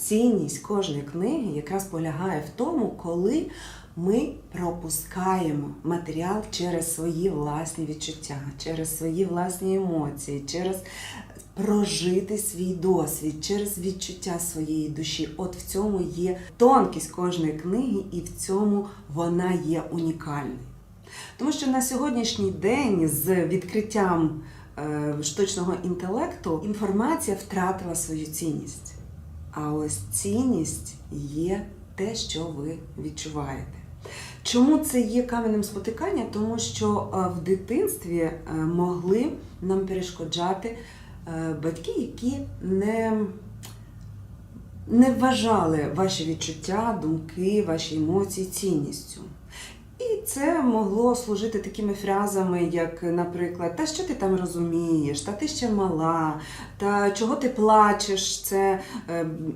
цінність кожної книги якраз полягає в тому, коли ми пропускаємо матеріал через свої власні відчуття, через свої власні емоції, через прожити свій досвід, через відчуття своєї душі. От в цьому є тонкість кожної книги, і в цьому вона є унікальною. Тому що на сьогоднішній день з відкриттям е, штучного інтелекту інформація втратила свою цінність. А ось цінність є те, що ви відчуваєте. Чому це є каменем спотикання? Тому що е, в дитинстві е, могли нам перешкоджати е, батьки, які не, не вважали ваші відчуття, думки, ваші емоції цінністю. Це могло служити такими фразами, як, наприклад, та що ти там розумієш, та ти ще мала, та чого ти плачеш, це е,